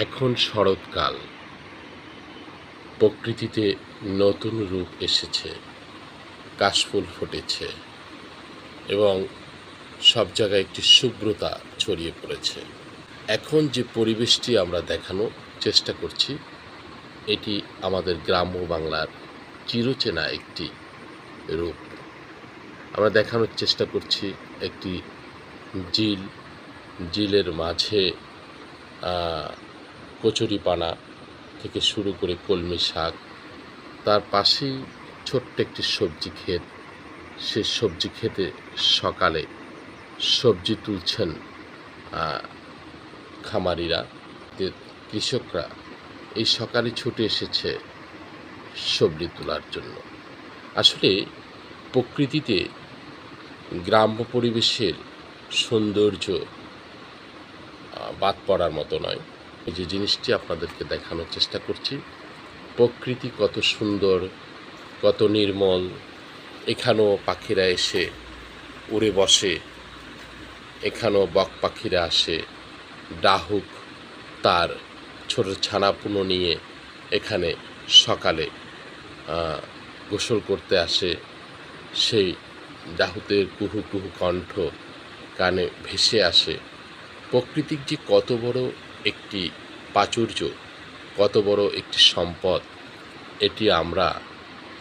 এখন শরৎকাল। প্রকৃতিতে নতুন রূপ এসেছে, কাশফুল ফুটেছে এবং সব জায়গায় একটি শুভ্রতা ছড়িয়ে পড়েছে। এখন যে পরিবেশটি আমরা দেখানোর চেষ্টা করছি, এটি আমাদের গ্রাম্য বাংলার চিরচেনা একটি রূপ। আমরা দেখানোর চেষ্টা করছি একটি জিল জিলের মাঝে আহ, কচুরিপানা থেকে শুরু করে কলমি শাক তার পাশেই ছোট্ট একটি সবজি ক্ষেত। সে সবজি ক্ষেতে সকালে সবজি তুলছেন খামারিরা কৃষকরা। এই সকালে ছুটে এসেছে সবজি তোলার জন্য। আসলে প্রকৃতিতে গ্রাম্য পরিবেশের সৌন্দর্য বাদ পড়ার মতো নয়। এই যে জিনিসটি আপনাদেরকে দেখানোর চেষ্টা করছি, প্রকৃতি কত সুন্দর, কত নির্মল, এখানেও পাখিরা এসে উড়ে বসে, এখানেও বক পাখিরা আসে, ডাহুক তার ছোট ছানাপুনো নিয়ে এখানে সকালে গোসল করতে আসে, সেই ডাহুতের কুহু কুহু কণ্ঠ কানে ভেসে আসে। প্রকৃতিক যে কত বড় একটি প্রাচুর্য, কত বড় একটি সম্পদ, এটি আমরা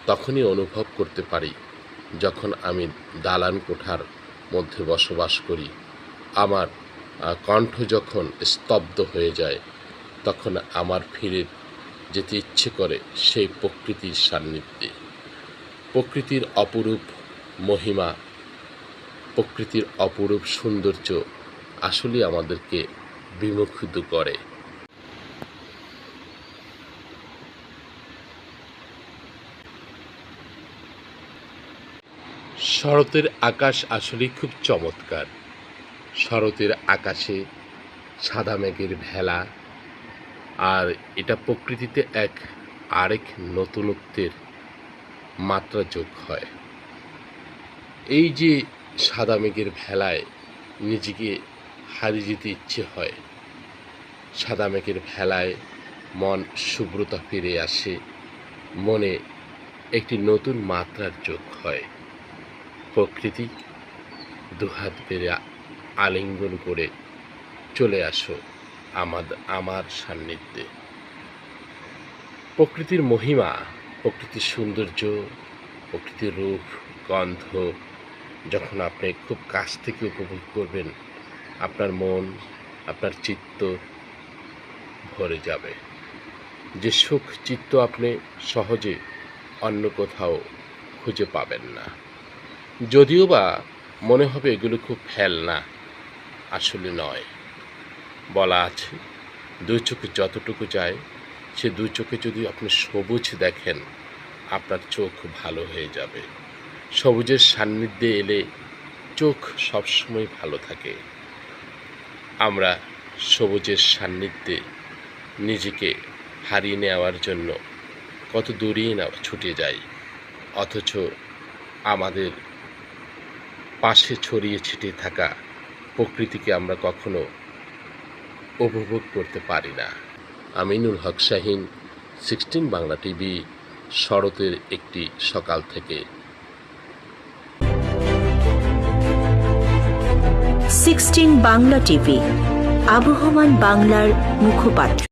তখনই অনুভব করতে পারি যখন আমি দালান কোঠার মধ্যে বসবাস করি। আমার কণ্ঠ যখন স্তব্ধ হয়ে যায়, তখন আমার ফিরে যেতে ইচ্ছে করে সেই প্রকৃতির সান্নিধ্যে। প্রকৃতির অপরূপ মহিমা, প্রকৃতির অপরূপ সৌন্দর্য আসলে আমাদেরকে বিমুখিত করে। শরতের আকাশ আসলে খুব চমৎকার। শরতের আকাশে সাদা মেঘের ভেলা, আর এটা প্রকৃতিতে এক আরেক নতুনত্বের মাত্রা যোগ হয়। এই যে সাদা মেঘের ভেলায় নিজেকে হারিয়ে যেতে ইচ্ছে হয় সাদা মেঘের ভেলায় মন শুভ্রতা ফিরে আসে। মনে একটি নতুন মাত্রার যোগ হয়। প্রকৃতি দুহাত বেড়ে আলিঙ্গন করে চলে আসো আমাদ, আমার সান্নিধ্যে। প্রকৃতির মহিমা, প্রকৃতির সৌন্দর্য, প্রকৃতির রূপ, গন্ধ, যখন আপনি খুব কাছ থেকে উপভোগ করবেন, আপনার মন, আপনার চিত্ত ভরে যাবে। যে সুখ চিত্ত আপনি সহজে অন্য কোথাও খুঁজে পাবেন না। যদিও বা মনে হবে এগুলো খুব ফেলনা, আসলে নয়। বলা আছে, দুই চোখে যতটুকু যায়, সে দুই চোখে যদি আপনি সবুজ দেখেন, আপনার চোখ ভালো হয়ে যাবে। সবুজের সান্নিধ্যে এলে চোখ সবসময় ভালো থাকে। আমরা সবুজের সান্নিধ্যে নিজেকে হারিয়ে নেওয়ার জন্য কত দূরেই না ছুটে যাই। অথচ আমাদের পাশে ছড়িয়ে ছিটিয়ে থাকা প্রকৃতিকে আমরা কখনো উপভোগ করতে পারি না। আমিনুল হক শাহিন, সিক্সটিন বাংলা টিভি, শরতের একটি সকাল থেকে। সিক্সটিন বাংলা টিভি, আবহমান বাংলার মুখপাত্র।